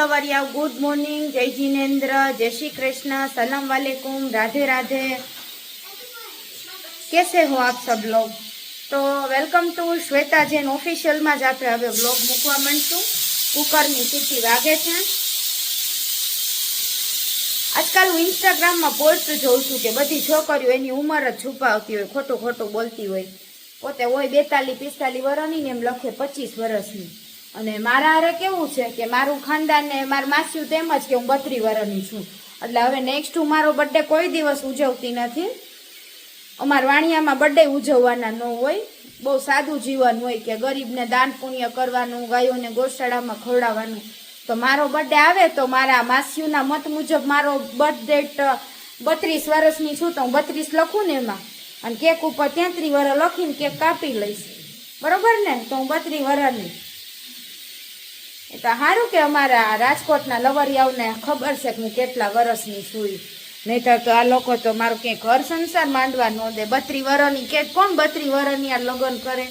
Hello Variya good morning જય જીનેન્દ્ર, જય શ્રી કૃષ્ણ, સલામ વાલેકુમ, રાધે રાધે. કેસે હો આપ સબ બ્લોગ તો વેલકમ ટુ શ્વેતા જૈન ઓફિશિયલમાં જ આપણે હવે બ્લોગ મૂકવા માંડશું. કુકરની સીટી વાગે છે. આજકાલ હું ઇન્સ્ટાગ્રામમાં પોસ્ટ જોઉં છું કે બધી છોકરીઓ એની ઉંમર જ છુપાવતી હોય, ખોટું ખોટું બોલતી હોય. પોતે હોય બેતાલીસ પિસ્તાલીસ વર્ષની ને એમ લખે પચીસ વર્ષની અને મારા હારે કેવું છે કે મારું ખાનદાન ને મારું માસ્યું તેમ જ કે હું બત્રી વર્ષની છું. એટલે હવે નેક્સ્ટ હું મારો બર્થડે કોઈ દિવસ ઉજવતી નથી. અમારા વાણિયામાં બર્થડે ઉજવવાના ન હોય. બહુ સાદું જીવન હોય કે ગરીબને દાન પુણ્ય કરવાનું, ગાયોને ગોશાળામાં ખવડાવવાનું. તો મારો બર્થડે આવે તો મારા માસીઓના મત મુજબ મારો બર્થ ડેટ બત્રીસ વર્ષની છું તો હું બત્રીસ લખું ને એમાં. અને કેક ઉપર તેત્રીસ વર્ષ લખીને કેક કાપી લઈશ. બરોબર ને? તો હું બત્રીસ વર્ષની એ તો સારું કે અમારા રાજકોટના લવરિયાઓને ખબર છે કે હું કેટલા વરસની છું નહીતર તો આ લોકો તો મારું ક્યાંય ઘર સંસાર માંડવા ન દે. બત્રી વરની કે કોણ બત્રી વરની આ લગ્ન કરે?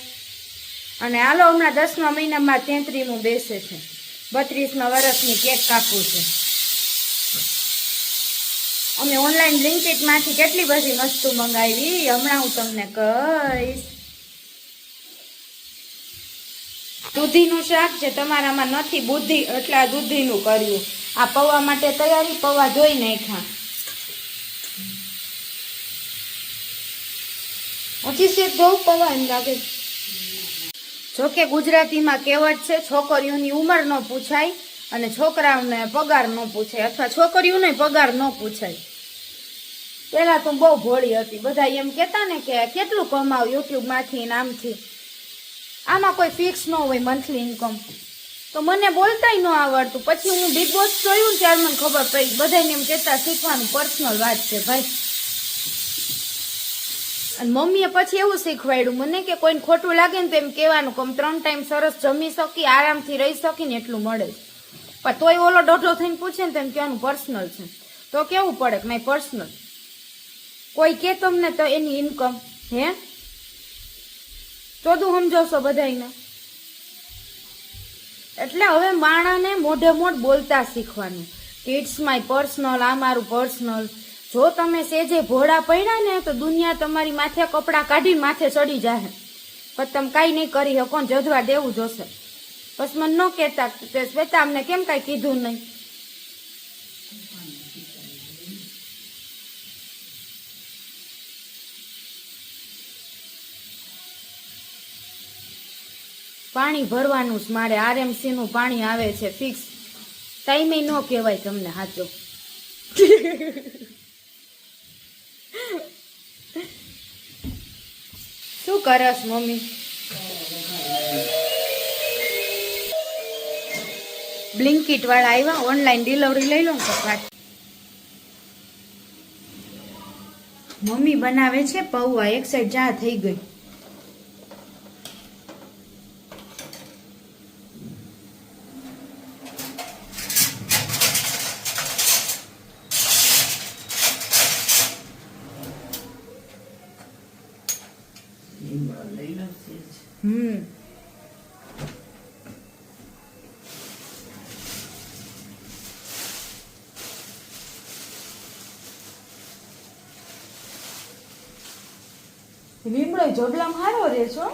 અને હાલો હમણાં દસમા મહિનામાં તેત્રીનું બેસે છે. બત્રીસમાં વરસની કેક કાપવું છે. અમે ઓનલાઈન બ્લિંકિટમાંથી કેટલી બધી વસ્તુ મંગાવી? હમણાં હું તમને કહીશ. દૂધીનું શાક છે તમારામાં નથી બુદ્ધિ, એટલે આ દૂધીનું કર્યું. આ પૌવા માટે તૈયારી, પૌવા ધોઈ નાખ્યા. હજી છે ધોવું? પૌવા એમ લાગે. જોકે ગુજરાતીમાં કહેવત છે, છોકરીઓની ઉંમર ન પૂછાય અને છોકરાઓને પગાર ન પૂછાય. અથવા છોકરીઓને પગાર ન પૂછાય. પેલા તો બહુ ભોળી હતી. બધા એમ કહેતા ને કે કેટલું કમાવ યુટ્યુબમાંથી નામથી આમાં કોઈ ફિક્સ ન હોય મંથલી ઇન્કમ તો મને બોલતાય ન આવડતું. પછી હું બિગ બોસ જોયું ત્યારે મને ખબર પડી. બધાને એમ કહેતા, શીખવાનું પર્સનલ વાત છે ભાઈ. અને મમ્મીએ પછી એવું શીખવાડ્યું. મને કે કોઈને ખોટું લાગે ને તો એમ કહેવાનું કે ત્રણ ટાઈમ સરસ જમી શકી આરામથી રહી શકી ને એટલું મળે પણ તોય ઓલો ડોઢો થઈને પૂછે ને તો એમ કહેવાનું પર્સનલ છે. તો કેવું પડે કે માય પર્સનલ કોઈ કે તમને તો એની ઇન્કમ હે? ચોદું સમજાવશો બધાને એટલે હવે માણાને મોઢે મોઢ બોલતા શીખવાનું. ઇટ્સ માય પર્સનલ આ મારું પર્સનલ જો તમે સેજે ભોળા પડ્યા ને, તો દુનિયા તમારી માથે કપડાં કાઢી માથે ચડી જાય પણ તમે કાંઈ નહીં કરી શકો જજવા દેવું જોશે. બસ મને ન કહેતા તે શ્વેતા અમને કેમ કાંઈ કીધું નહીં. પાણી ભરવાનું જ. મારે આરએમસીનું પાણી આવે છે ફિક્સ ટાઈમે ન કહેવાય તમને સાચો શું કરસ મમ્મી? બ્લિંકિટ વાળા આવ્યા ઓનલાઈન ડિલિવરી લઈ લો ને કપાટ મમ્મી બનાવે છે, પૌવા, એક સાઈડ ચા થઈ ગઈ. હમ. લીમડો જોડલામાં હારો રે છો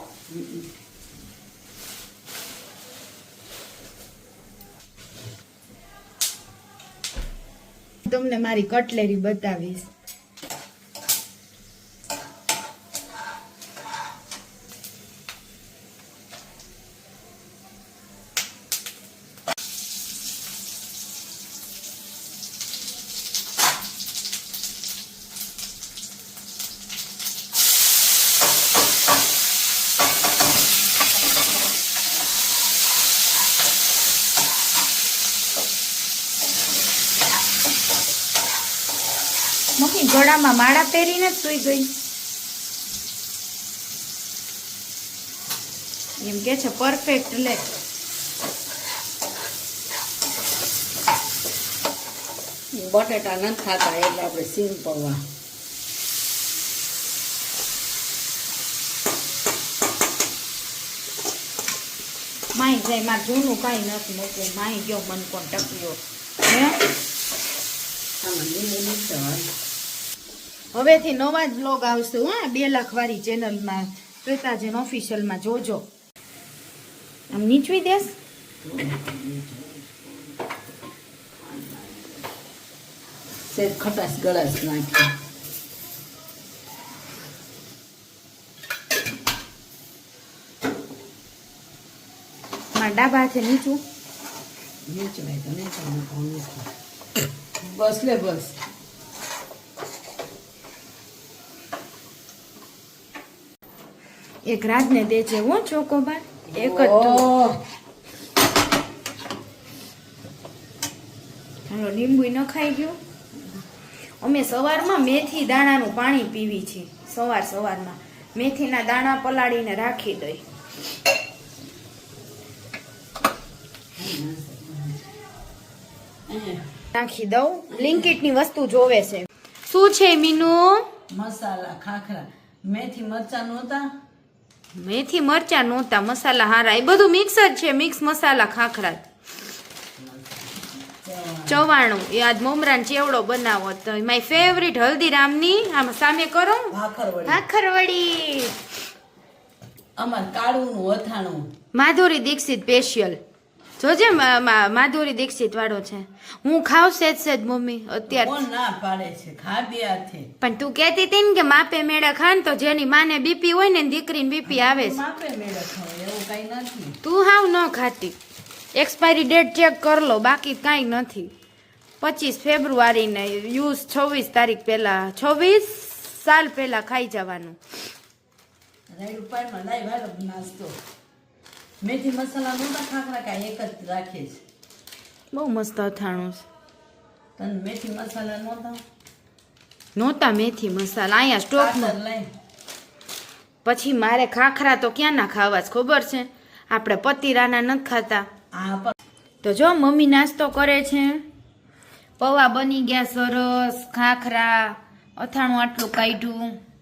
તમને મારી કટલેરી બતાવીશ મમ્મી ગળામાં માળા પહેરીને જ સુઈ ગઈ. એમ કે છે પરફેક્ટ લે. બટેટા નથી ખાતા એટલે આપણે સિંગ પૌવા માઈ જાય મારે જૂનું કાંઈ નથી મૂકવું માઈ ગયો મન કોણ ટક્યો હે? આમાં લીંબુ હોય. હવેથી નવા જ બ્લોગ આવશે હા બે લાખ વાળી ચેનલમાં શ્વેતાજન ઓફિશિયલમાં જોજો. આમ નીચવી દેશ. ખટાશ ગળાશ નાખી ડાબા હાથે નીચું. નીચવાય તો નીચવાય. બસ લે બસ. એક રાતને દેજે હો ચોકોબાર એક જ તું. હાલો લીંબુ ન ખાઈ ગયું? અમે સવારમાં મેથી દાણાનું પાણી પીવી છીએ સવાર સવારમાં મેથીના દાણા પલાળીને રાખી દઈ. નાખી દઉં. બ્લિંકિટની વસ્તુ જોવે છે. શું છે મીનુ? મસાલા ખાખરા. મેથી મરચા નહોતા મેથી મરચા નહોતા મસાલા હારા. એ બધું મિક્સ જ છે મિક્સ મસાલા ખાખરા ચવાણું એ આજ મમરાન ચેવડો બનાવો તો માય ફેવરિટ હલ્દીરામની. આમ સામે કરો. ભાખરવડી. અમાર કાળુનું અથાણું. માધુરી દીક્ષિત સ્પેશિયલ જોજે માધુરી દીક્ષિત વાળો છે. હું ખાવ સેજ સેજ મમ્મી અત્યારે. ના પાડે છે? ખાધ્યાથી પણ તું કહેતી હતી ને કે માપે મેળે ખાન તો જેની માને બીપી હોય ને દીકરીને બીપી આવે છે. માપે મેળે ખાવ એવું કઈ નથી. તું હાવ ન ખાતી. એક્સપાયરી ડેટ ચેક કર લો બાકી કાંઈ નથી. પચીસ ફેબ્રુઆરીને યુઝ છવ્વીસ તારીખ પહેલા છવ્વીસ સાલ પહેલા ખાઈ જવાનું. નાસ્તો. મેથી મસાલા નહોતા ખાખરા કાંઈ એક જ રાખીએ છે. બહુ મસ્ત અથાણું છે. તને મેથી મસાલા નહોતા નહોતા મેથી મસાલા અહીંયા સ્ટોકમાં લઈ. પછી મારે ખાખરા તો ક્યાં ના ખાવા જ ખબર છે? આપણે પતિરાના નથી ખાતા. તો જો મમ્મી નાસ્તો કરે છે. પૌવા બની ગયા સરસ ખાખરા અથાણું આટલું કાઢ્યું.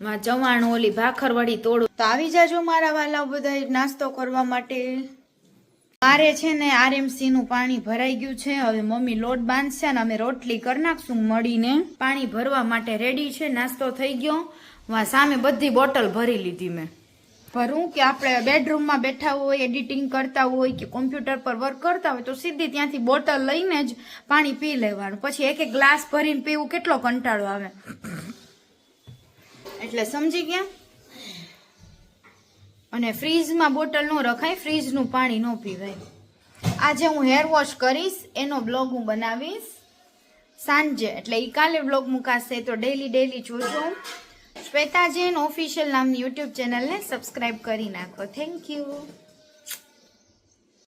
માં ચવાણું ઓલી ભાખરવડી તોડું. તો આવી જાજો મારા વાલા બધા નાસ્તો કરવા માટે. મારે છે ને આરએમસી નું પાણી ભરાઈ ગયું છે. હવે મમ્મી લોટ બાંધશે ને અમે રોટલી કરી નાખશું મળીને. પાણી ભરવા માટે રેડી છે. નાસ્તો થઈ ગયો. વા સામે બધી બોટલ ભરી લીધી મેં. ભરું કે આપણે બેડરૂમમાં બેઠા હોય, એડિટિંગ કરતા હોય કે કોમ્પ્યુટર પર વર્ક કરતા હોય, તો સીધી ત્યાંથી બોટલ લઈને જ પાણી પી લેવાનું. પછી એક એક ગ્લાસ ભરીને પીવું, કેટલો કંટાળો આવે. એટલે સમજી ગયા? અને ફ્રીજમાં બોટલ ન રખાય, ફ્રીજનું પાણી ન પીવાય. આજે હું હેર વોશ કરીશ, એનો બ્લોગ હું બનાવીશ સાંજે. એટલે એ કાલે બ્લોગ મુકાશે, તો ડેલી ડેલી જોજો. શ્વેતા જૈન ઓફિશિયલ નામની યુટ્યુબ ચેનલને સબસ્ક્રાઈબ કરી નાખો. Thank you